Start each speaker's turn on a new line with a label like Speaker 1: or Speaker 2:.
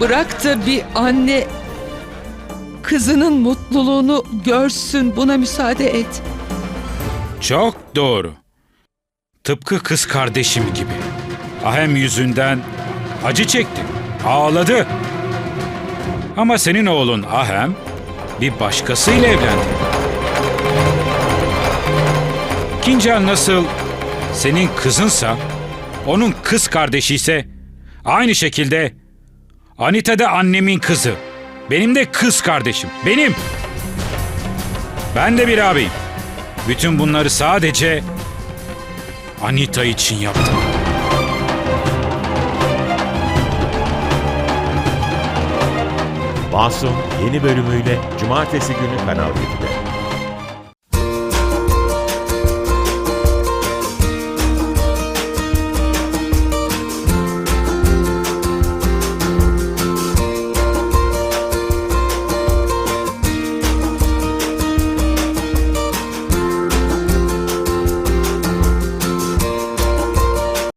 Speaker 1: Bırak da bir anne kızının mutluluğunu görsün. Buna müsaade et.
Speaker 2: Çok doğru. Tıpkı kız kardeşim gibi. Ahem yüzünden acı çekti, ağladı. Ama senin oğlun Ahem bir başkasıyla evlendi. Kincal nasıl senin kızınsa, onun kız kardeşi ise aynı şekilde Anita da annemin kızı. Benim de kız kardeşim. Benim. Ben de bir abiyim. Bütün bunları sadece Anita için yaptım.
Speaker 3: Masum yeni bölümüyle Cumartesi günü Kanal 7'de.